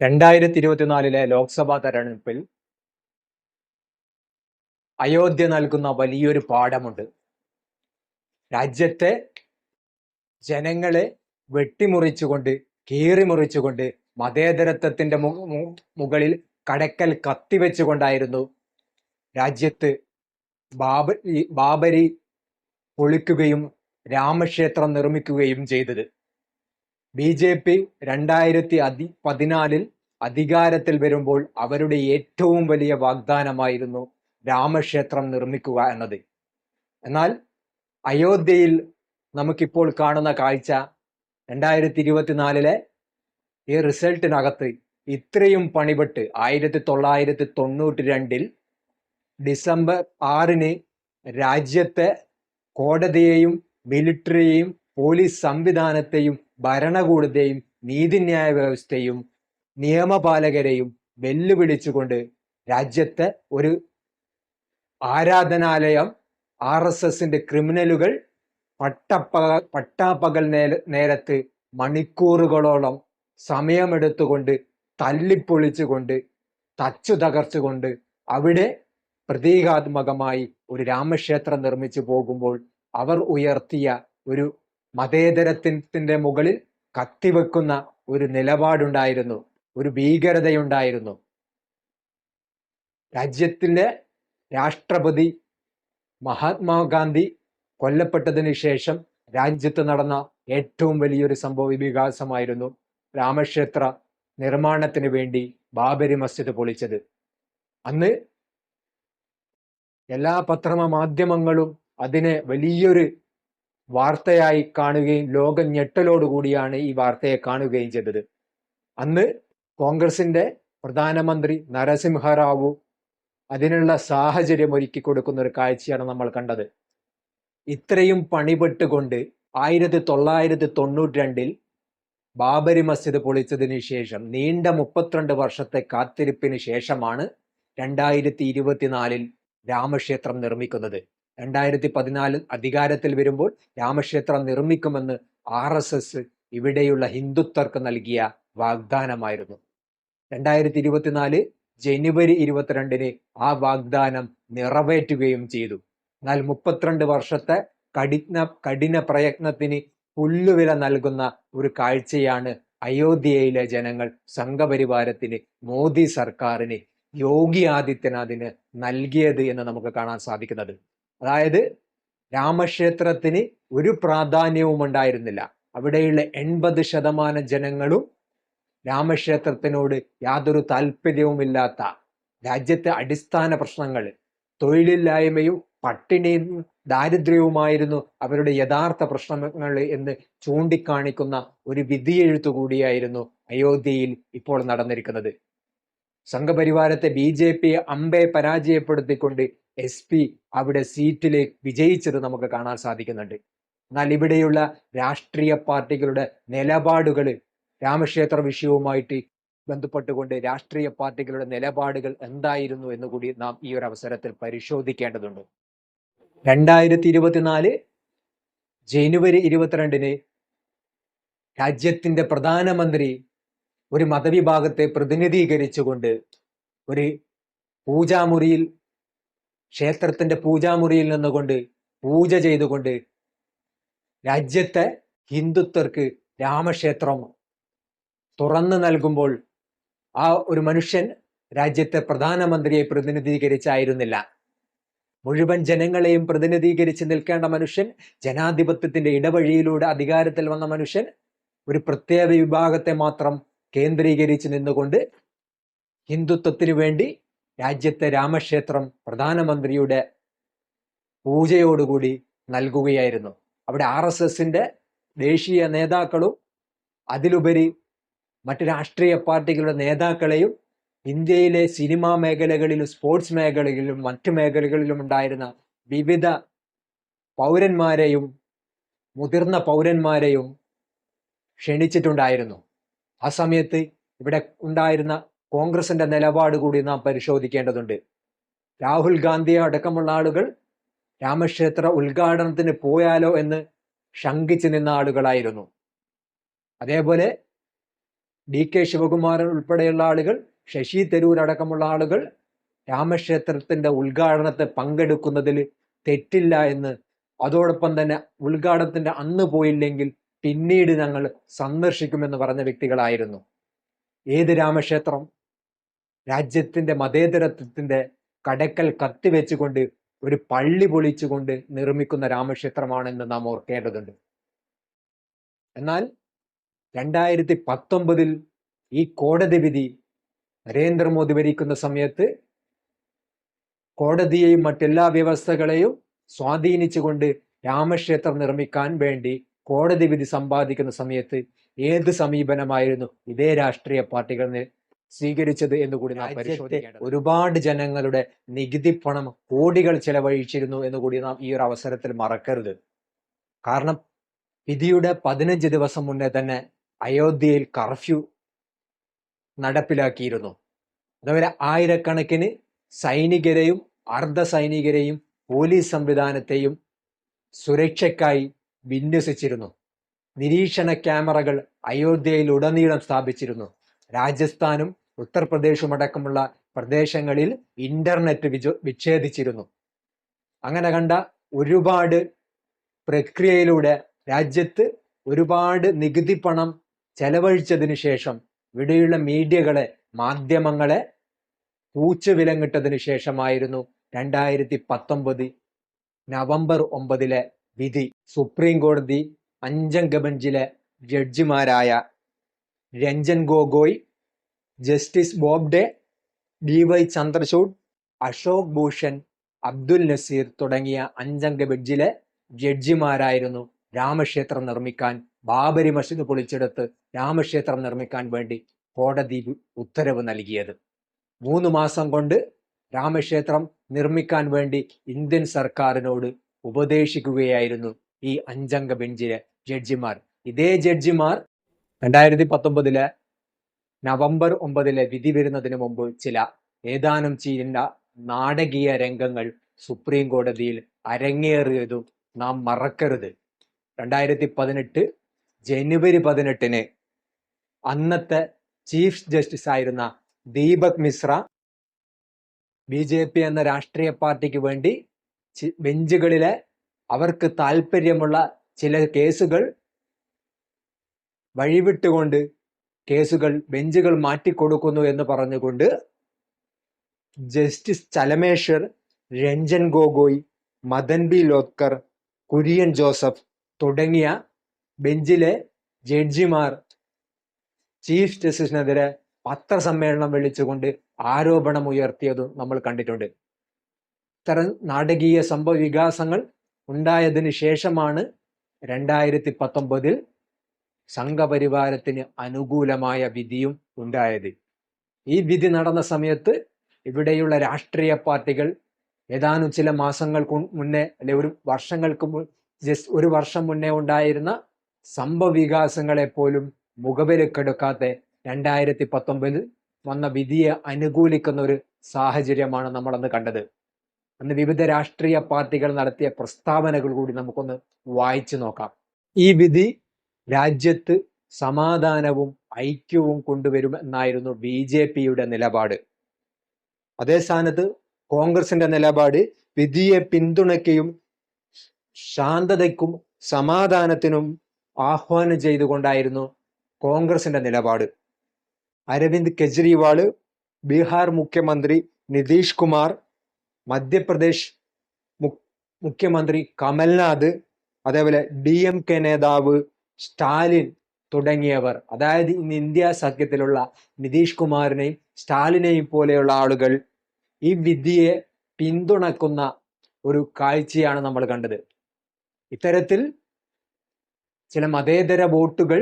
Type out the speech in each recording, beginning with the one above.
രണ്ടായിരത്തി ഇരുപത്തിനാലിലെ ലോക്സഭാ തെരഞ്ഞെടുപ്പിൽ അയോധ്യ നൽകുന്ന വലിയൊരു പാഠമുണ്ട്. രാജ്യത്തെ ജനങ്ങളെ വെട്ടിമുറിച്ചുകൊണ്ട് കീറിമുറിച്ചുകൊണ്ട് മതേതരത്വത്തിന്റെ മുകളിൽ കടക്കൽ കത്തിവെച്ചുകൊണ്ടായിരുന്നു രാജ്യത്ത് ബാബരി ബാബരി പൊളിക്കുകയും രാമക്ഷേത്രം നിർമ്മിക്കുകയും ചെയ്തത്. ബി ജെ പി രണ്ടായിരത്തി അതി പതിനാലിൽ അധികാരത്തിൽ വരുമ്പോൾ അവരുടെ ഏറ്റവും വലിയ വാഗ്ദാനമായിരുന്നു രാമക്ഷേത്രം നിർമ്മിക്കുക എന്നത്. എന്നാൽ അയോധ്യയിൽ നമുക്കിപ്പോൾ കാണുന്ന കാഴ്ച രണ്ടായിരത്തി ഇരുപത്തിനാലിലെ ഈ റിസൾട്ടിനകത്ത് ഇത്രയും പണിപെട്ട് ആയിരത്തി തൊള്ളായിരത്തി തൊണ്ണൂറ്റി രണ്ടിൽ ഡിസംബർ ആറിന് രാജ്യത്തെ കോടതിയെയും മിലിറ്ററിയെയും പോലീസ് സംവിധാനത്തെയും ഭരണകൂടത്തെയും നീതിന്യായ വ്യവസ്ഥയും നിയമപാലകരെയും വെല്ലുവിളിച്ചുകൊണ്ട് രാജ്യത്തെ ഒരു ആരാധനാലയം ആർ എസ് എസിന്റെ ക്രിമിനലുകൾ പട്ടപ്പ പട്ടാപ്പകൽ നേര നേരത്ത് മണിക്കൂറുകളോളം സമയമെടുത്തുകൊണ്ട് തല്ലിപ്പൊളിച്ചുകൊണ്ട് തച്ചു തകർച്ചുകൊണ്ട് അവിടെ പ്രതീകാത്മകമായി ഒരു രാമക്ഷേത്രം നിർമ്മിച്ചു പോകുമ്പോൾ അവർ ഉയർത്തിയ ഒരു മതേതരത്തിന്റെ മുകളിൽ കത്തിവെക്കുന്ന ഒരു നിലപാടുണ്ടായിരുന്നു ഒരു ഭീകരതയുണ്ടായിരുന്നു. രാജ്യത്തിന്റെ രാഷ്ട്രപതി മഹാത്മാഗാന്ധി കൊല്ലപ്പെട്ടതിന് ശേഷം രാജ്യത്ത് നടന്ന ഏറ്റവും വലിയൊരു സംഭവ വികാസമായിരുന്നു രാമക്ഷേത്ര നിർമ്മാണത്തിന് വേണ്ടി ബാബരി മസ്ജിദ് പൊളിച്ചത്. അന്ന് എല്ലാ പത്രമ മാധ്യമങ്ങളും അതിനെ വലിയൊരു വാർത്തയായി കാണുകയും ലോകം ഞെട്ടലോടുകൂടിയാണ് ഈ വാർത്തയെ കാണുകയും ചെയ്തത്. അന്ന് കോൺഗ്രസിന്റെ പ്രധാനമന്ത്രി നരസിംഹറാവു അതിനുള്ള സാഹചര്യം ഒരുക്കി കൊടുക്കുന്ന ഒരു കാഴ്ചയാണ് നമ്മൾ കണ്ടത്. ഇത്രയും പണിപെട്ടുകൊണ്ട് ആയിരത്തി തൊള്ളായിരത്തി തൊണ്ണൂറ്റി രണ്ടിൽ ബാബരി മസ്ജിദ് പൊളിച്ചതിന് ശേഷം നീണ്ട മുപ്പത്തിരണ്ട് വർഷത്തെ കാത്തിരിപ്പിന് ശേഷമാണ് രണ്ടായിരത്തി ഇരുപത്തിനാലിൽ രാമക്ഷേത്രം നിർമ്മിക്കുന്നത്. രണ്ടായിരത്തി പതിനാലിൽ അധികാരത്തിൽ വരുമ്പോൾ രാമക്ഷേത്രം നിർമ്മിക്കുമെന്ന് ആർ എസ് എസ് ഇവിടെയുള്ള ഹിന്ദുത്വർക്ക് നൽകിയ വാഗ്ദാനമായിരുന്നു. രണ്ടായിരത്തി ഇരുപത്തിനാല് ജനുവരി ഇരുപത്തിരണ്ടിന് ആ വാഗ്ദാനം നിറവേറ്റുകയും ചെയ്തു. എന്നാൽ മുപ്പത്തിരണ്ട് വർഷത്തെ കഠിന കഠിന പ്രയത്നത്തിന് പുല്ലുവില നൽകുന്ന ഒരു കാഴ്ചയാണ് അയോധ്യയിലെ ജനങ്ങൾ സംഘപരിവാരത്തിന് മോദി സർക്കാരിന് യോഗി ആദിത്യനാഥിന് നൽകിയത് എന്ന് നമുക്ക് കാണാൻ സാധിക്കുന്നത്. അതായത് രാമക്ഷേത്രത്തിന് ഒരു പ്രാധാന്യവും ഉണ്ടായിരുന്നില്ല. അവിടെയുള്ള എൺപത് ശതമാനം ജനങ്ങളും രാമക്ഷേത്രത്തിനോട് യാതൊരു താല്പര്യവുമില്ലാത്ത രാജ്യത്തെ അടിസ്ഥാന പ്രശ്നങ്ങൾ തൊഴിലില്ലായ്മയും പട്ടിണിയും ദാരിദ്ര്യവുമായിരുന്നു അവരുടെ യഥാർത്ഥ പ്രശ്നങ്ങൾ എന്ന് ചൂണ്ടിക്കാണിക്കുന്ന ഒരു വിധിയെഴുത്തു കൂടിയായിരുന്നു അയോധ്യയിൽ ഇപ്പോൾ നടന്നിരിക്കുന്നത്. സംഘപരിവാരത്തെ ബി ജെ പി അമ്പെ പരാജയപ്പെടുത്തിക്കൊണ്ട് എസ് പി അവിടെ സീറ്റിലേക്ക് വിജയിച്ചത് നമുക്ക് കാണാൻ സാധിക്കുന്നുണ്ട്. എന്നാൽ ഇവിടെയുള്ള രാഷ്ട്രീയ പാർട്ടികളുടെ നിലപാടുകൾ രാമക്ഷേത്ര വിഷയവുമായിട്ട് ബന്ധപ്പെട്ടുകൊണ്ട് രാഷ്ട്രീയ പാർട്ടികളുടെ നിലപാടുകൾ എന്തായിരുന്നു എന്ന് കൂടി നാം ഈ ഒരു അവസരത്തിൽ പരിശോധിക്കേണ്ടതുണ്ട്. രണ്ടായിരത്തി ഇരുപത്തിനാല് ജനുവരി ഇരുപത്തിരണ്ടിന് രാജ്യത്തിന്റെ പ്രധാനമന്ത്രി ഒരു മതവിഭാഗത്തെ പ്രതിനിധീകരിച്ചുകൊണ്ട് ഒരു പൂജാമുറിയിൽ ക്ഷേത്രത്തിന്റെ പൂജാമുറിയിൽ നിന്നുകൊണ്ട് പൂജ ചെയ്തുകൊണ്ട് രാജ്യത്തെ ഹിന്ദുത്വർക്ക് രാമക്ഷേത്രം തുറന്നു നൽകുമ്പോൾ ആ ഒരു മനുഷ്യൻ രാജ്യത്തെ പ്രധാനമന്ത്രിയെ പ്രതിനിധീകരിച്ചായിരുന്നില്ല. മുഴുവൻ ജനങ്ങളെയും പ്രതിനിധീകരിച്ച് നിൽക്കേണ്ട മനുഷ്യൻ ജനാധിപത്യത്തിന്റെ ഇടവഴിയിലൂടെ അധികാരത്തിൽ വന്ന മനുഷ്യൻ ഒരു പ്രത്യേക വിഭാഗത്തെ മാത്രം കേന്ദ്രീകരിച്ച് നിന്നുകൊണ്ട് ഹിന്ദുത്വത്തിനു വേണ്ടി രാജ്യത്തെ രാമക്ഷേത്രം പ്രധാനമന്ത്രിയുടെ പൂജയോടുകൂടി നൽകുകയായിരുന്നു. അവിടെ ആർ എസ് എസിന്റെ ദേശീയ നേതാക്കളും അതിലുപരി മറ്റ് രാഷ്ട്രീയ പാർട്ടികളുടെ നേതാക്കളെയും ഇന്ത്യയിലെ സിനിമാ മേഖലകളിലും സ്പോർട്സ് മേഖലകളിലും മറ്റു മേഖലകളിലും ഉണ്ടായിരുന്ന വിവിധ പൗരന്മാരെയും മുതിർന്ന പൗരന്മാരെയും ക്ഷണിച്ചിട്ടുണ്ടായിരുന്നു. ആ സമയത്ത് ഇവിടെ ഉണ്ടായിരുന്ന കോൺഗ്രസിന്റെ നിലപാട് കൂടി നാം പരിശോധിക്കേണ്ടതുണ്ട്. രാഹുൽ ഗാന്ധി അടക്കമുള്ള ആളുകൾ രാമക്ഷേത്ര ഉദ്ഘാടനത്തിന് പോയാലോ എന്ന് ശങ്കിച്ചു നിന്ന ആളുകളായിരുന്നു. അതേപോലെ ഡി കെ ശിവകുമാരൻ ഉൾപ്പെടെയുള്ള ആളുകൾ ശശി തരൂർ അടക്കമുള്ള ആളുകൾ രാമക്ഷേത്രത്തിന്റെ ഉദ്ഘാടനത്തെ പങ്കെടുക്കുന്നതിൽ തെറ്റില്ല എന്ന് അതോടൊപ്പം തന്നെ ഉദ്ഘാടനത്തിന്റെ അന്ന് പോയില്ലെങ്കിൽ പിന്നീട് ഞങ്ങൾ സന്ദർശിക്കുമെന്ന് പറഞ്ഞ വ്യക്തികളായിരുന്നു. ഏത് രാമക്ഷേത്രം? രാജ്യത്തിന്റെ മതേതരത്വത്തിന്റെ കടക്കൽ കത്തിവെച്ചുകൊണ്ട് ഒരു പള്ളി പൊളിച്ചുകൊണ്ട് നിർമ്മിക്കുന്ന രാമക്ഷേത്രമാണെന്ന് നാം ഓർക്കേണ്ടതുണ്ട്. എന്നാൽ രണ്ടായിരത്തി പത്തൊമ്പതിൽ ഈ കോടതി വിധി നരേന്ദ്രമോദി ഭരിക്കുന്ന സമയത്ത് കോടതിയെയും മറ്റെല്ലാ വ്യവസ്ഥകളെയും സ്വാധീനിച്ചുകൊണ്ട് രാമക്ഷേത്രം നിർമ്മിക്കാൻ വേണ്ടി കോടതി വിധി സമ്പാദിക്കുന്ന സമയത്ത് ഏത് സമീപനമായിരുന്നു ഇതേ രാഷ്ട്രീയ പാർട്ടികൾ സ്വീകരിച്ചത് എന്ന് കൂടി നാം പരിശോധിക്കേണ്ടത് ഒരുപാട് ജനങ്ങളുടെ നികുതി പണം കോടികൾ ചെലവഴിച്ചിരുന്നു എന്ന് കൂടി നാം ഈ ഒരു അവസരത്തിൽ മറക്കരുത്. കാരണം വിധിയുടെ പതിനഞ്ച് ദിവസം മുന്നേ തന്നെ അയോധ്യയിൽ കർഫ്യൂ നടപ്പിലാക്കിയിരുന്നു. അതുപോലെ ആയിരക്കണക്കിന് സൈനികരെയും അർദ്ധ സൈനികരെയും പോലീസ് സംവിധാനത്തെയും സുരക്ഷയ്ക്കായി വിന്യസിച്ചിരുന്നു. നിരീക്ഷണ ക്യാമറകൾ അയോധ്യയിൽ ഉടനീളം സ്ഥാപിച്ചിരുന്നു. രാജസ്ഥാനും ഉത്തർപ്രദേശും അടക്കമുള്ള പ്രദേശങ്ങളിൽ ഇന്റർനെറ്റ് വിച്ഛേദിച്ചിരുന്നു. അങ്ങനെ കണ്ട ഒരുപാട് പ്രക്രിയയിലൂടെ രാജ്യത്ത് ഒരുപാട് നികുതി പണം ചെലവഴിച്ചതിന് ശേഷം ഇവിടെയുള്ള മീഡിയകളെ മാധ്യമങ്ങളെ പൂച്ചുവിലങ്ങിട്ടതിന് ശേഷമായിരുന്നു രണ്ടായിരത്തി പത്തൊമ്പത് നവംബർ ഒമ്പതിലെ വിധി. സുപ്രീം കോടതി അഞ്ചംഗ ബെഞ്ചിലെ ജഡ്ജിമാരായ Ranjan Gogoi justice Bobde D Y Chandrachud Ashok Bhushan Abdul Nazeer തുടങ്ങിയ അഞ്ചംഗ ബെഞ്ചിലെ ജഡ്ജിമാരായിരുന്നു രാമക്ഷേത്രം നിർമ്മിക്കാൻ ബാബരി മസ്ജിദ് പൊളിച്ചെടുത്ത് രാമക്ഷേത്രം നിർമ്മിക്കാൻ വേണ്ടി കോടതി ഉത്തരവ് നൽകിയത്. മൂന്ന് മാസം കൊണ്ട് രാമക്ഷേത്രം നിർമ്മിക്കാൻ വേണ്ടി ഇന്ത്യൻ സർക്കാരിനോട് ഉപദേശിക്കുകയായിരുന്നു ഈ അഞ്ചംഗ ബെഞ്ചിലെ ജഡ്ജിമാർ. ഇതേ ജഡ്ജിമാർ രണ്ടായിരത്തി പത്തൊമ്പതിലെ നവംബർ ഒമ്പതിലെ വിധി വരുന്നതിന് മുമ്പ് ചില ഏതാനും ചീരിന്റെ നാടകീയ രംഗങ്ങൾ സുപ്രീം കോടതിയിൽ അരങ്ങേറിയതും നാം മറക്കരുത്. രണ്ടായിരത്തി പതിനെട്ട് ജനുവരി പതിനെട്ടിന് അന്നത്തെ ചീഫ് ജസ്റ്റിസ് ആയിരുന്ന Deepak Mishra B J P എന്ന രാഷ്ട്രീയ പാർട്ടിക്ക് വേണ്ടി ബെഞ്ചുകളിലെ അവർക്ക് താല്പര്യമുള്ള ചില കേസുകൾ വഴിവിട്ടുകൊണ്ട് കേസുകൾ ബെഞ്ചുകൾ മാറ്റിക്കൊടുക്കുന്നു എന്ന് പറഞ്ഞുകൊണ്ട് justice Chelameswar Ranjan Gogoi Madan B Lokur Kurian Joseph തുടങ്ങിയ ബെഞ്ചിലെ ജഡ്ജിമാർ ചീഫ് ജസ്റ്റിസിനെതിരെ പത്രസമ്മേളനം വിളിച്ചുകൊണ്ട് ആരോപണം ഉയർത്തിയതും നമ്മൾ കണ്ടിട്ടുണ്ട്. ഇത്തരം നാടകീയ സംഭവ വികാസങ്ങൾ ഉണ്ടായതിനു ശേഷമാണ് രണ്ടായിരത്തി പത്തൊമ്പതിൽ സംഘപരിവാരത്തിന് അനുകൂലമായ വിധിയും ഉണ്ടായത്. ഈ വിധി നടന്ന സമയത്ത് ഇവിടെയുള്ള രാഷ്ട്രീയ പാർട്ടികൾ ഏതാനും ചില മാസങ്ങൾക്ക് മുന്നേ അല്ലെ ഒരു വർഷങ്ങൾക്ക് ജസ്റ്റ് ഒരു വർഷം മുന്നേ ഉണ്ടായിരുന്ന സംഭവ വികാസങ്ങളെ പോലും മുഖവിലക്കെടുക്കാത്ത രണ്ടായിരത്തി പത്തൊമ്പതിൽ വന്ന വിധിയെ അനുകൂലിക്കുന്ന ഒരു സാഹചര്യമാണ് നമ്മളന്ന് കണ്ടത്. അന്ന് വിവിധ രാഷ്ട്രീയ പാർട്ടികൾ നടത്തിയ പ്രസ്താവനകൾ കൂടി നമുക്കൊന്ന് വായിച്ചു നോക്കാം. ഈ വിധി രാജ്യത്ത് സമാധാനവും ഐക്യവും കൊണ്ടുവരും എന്നായിരുന്നു ബി ജെ പിയുടെ നിലപാട്. അതേ സ്ഥാനത്ത് കോൺഗ്രസിന്റെ നിലപാട് വിധിയെ പിന്തുണയ്ക്കുകയും ശാന്തതയ്ക്കും സമാധാനത്തിനും ആഹ്വാനം ചെയ്തുകൊണ്ടായിരുന്നു കോൺഗ്രസിന്റെ നിലപാട്. അരവിന്ദ് കെജ്രിവാൾ ബീഹാർ മുഖ്യമന്ത്രി നിതീഷ് കുമാർ മധ്യപ്രദേശ് മുഖ്യമന്ത്രി കമൽനാഥ് അതേപോലെ ഡി എം കെ നേതാവ് സ്റ്റാലിൻ തുടങ്ങിയവർ. അതായത് ഇന്ന് ഇന്ത്യ സഖ്യത്തിലുള്ള നിതീഷ് കുമാറിനെയും സ്റ്റാലിനെയും പോലെയുള്ള ആളുകൾ ഈ വിധിയെ പിന്തുണക്കുന്ന ഒരു കാഴ്ചയാണ് നമ്മൾ കണ്ടത്. ഇത്തരത്തിൽ ചില മതേതര വോട്ടുകൾ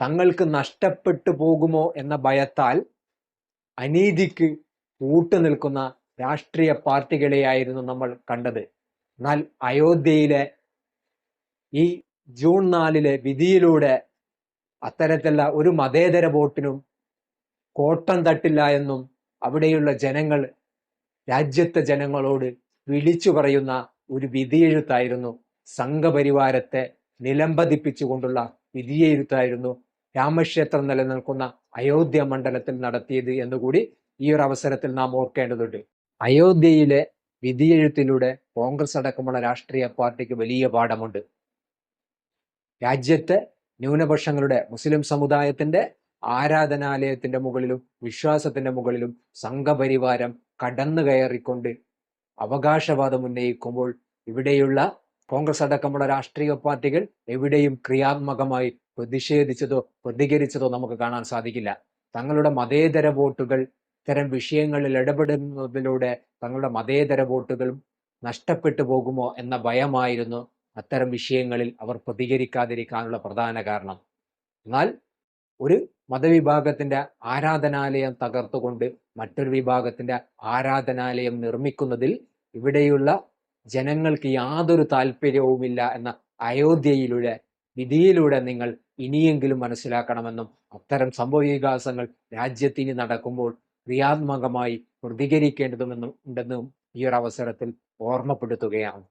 തങ്ങൾക്ക് നഷ്ടപ്പെട്ടു പോകുമോ എന്ന ഭയത്താൽ അനീതിക്ക് കൂട്ടുനിൽക്കുന്ന രാഷ്ട്രീയ പാർട്ടികളെയായിരുന്നു നമ്മൾ കണ്ടത്. എന്നാൽ അയോധ്യയിലെ ഈ ജൂൺ നാലിലെ വിധിയിലൂടെ അത്തരത്തിലുള്ള ഒരു മതേതര വോട്ടിനും കോട്ടം തട്ടില്ല എന്നും അവിടെയുള്ള ജനങ്ങൾ രാജ്യത്തെ ജനങ്ങളോട് വിളിച്ചു പറയുന്ന ഒരു വിധിയെഴുത്തായിരുന്നു. സംഘപരിവാരത്തെ നിലംപതിപ്പിച്ചുകൊണ്ടുള്ള വിധിയെഴുത്തായിരുന്നു രാമക്ഷേത്രം നിലനിൽക്കുന്ന അയോധ്യ മണ്ഡലത്തിൽ നടത്തിയത് എന്നുകൂടി ഈ ഒരു അവസരത്തിൽ നാം ഓർക്കേണ്ടതുണ്ട്. അയോധ്യയിലെ വിധിയെഴുത്തിലൂടെ കോൺഗ്രസ് അടക്കമുള്ള രാഷ്ട്രീയ പാർട്ടിക്ക് വലിയ പാഠമുണ്ട്. രാജ്യത്തെ ന്യൂനപക്ഷങ്ങളുടെ മുസ്ലിം സമുദായത്തിന്റെ ആരാധനാലയത്തിന്റെ മുകളിലും വിശ്വാസത്തിന്റെ മുകളിലും സംഘപരിവാരം കടന്നു കയറിക്കൊണ്ട് അവകാശവാദം ഉന്നയിക്കുമ്പോൾ ഇവിടെയുള്ള കോൺഗ്രസ് അടക്കമുള്ള രാഷ്ട്രീയ പാർട്ടികൾ എവിടെയും ക്രിയാത്മകമായി പ്രതിഷേധിച്ചതോ പ്രതികരിച്ചതോ നമുക്ക് കാണാൻ സാധിക്കില്ല. തങ്ങളുടെ മതേതര വോട്ടുകൾ ഇത്തരം വിഷയങ്ങളിൽ ഇടപെടുന്നതിലൂടെ തങ്ങളുടെ മതേതര വോട്ടുകളും നഷ്ടപ്പെട്ടു പോകുമോ എന്ന ഭയമായിരുന്നു അത്തരം വിഷയങ്ങളിൽ അവർ പ്രതികരിക്കാതിരിക്കാനുള്ള പ്രധാന കാരണം. എന്നാൽ ഒരു മതവിഭാഗത്തിന്റെ ആരാധനാലയം തകർത്തുകൊണ്ട് മറ്റൊരു വിഭാഗത്തിന്റെ ആരാധനാലയം നിർമ്മിക്കുന്നതിൽ ഇവിടെയുള്ള ജനങ്ങൾക്ക് യാതൊരു താല്പര്യവുമില്ല എന്ന അയോധ്യയിലൂടെ വിധിയിലൂടെ നിങ്ങൾ ഇനിയെങ്കിലും മനസ്സിലാക്കണമെന്നും അത്തരം സംഭവ വികാസങ്ങൾ രാജ്യത്തിന് നടക്കുമ്പോൾ ക്രിയാത്മകമായി പ്രതികരിക്കേണ്ടതുമെന്നും ഉണ്ടെന്നും ഈ ഒരു അവസരത്തിൽ ഓർമ്മപ്പെടുത്തുകയാണ്.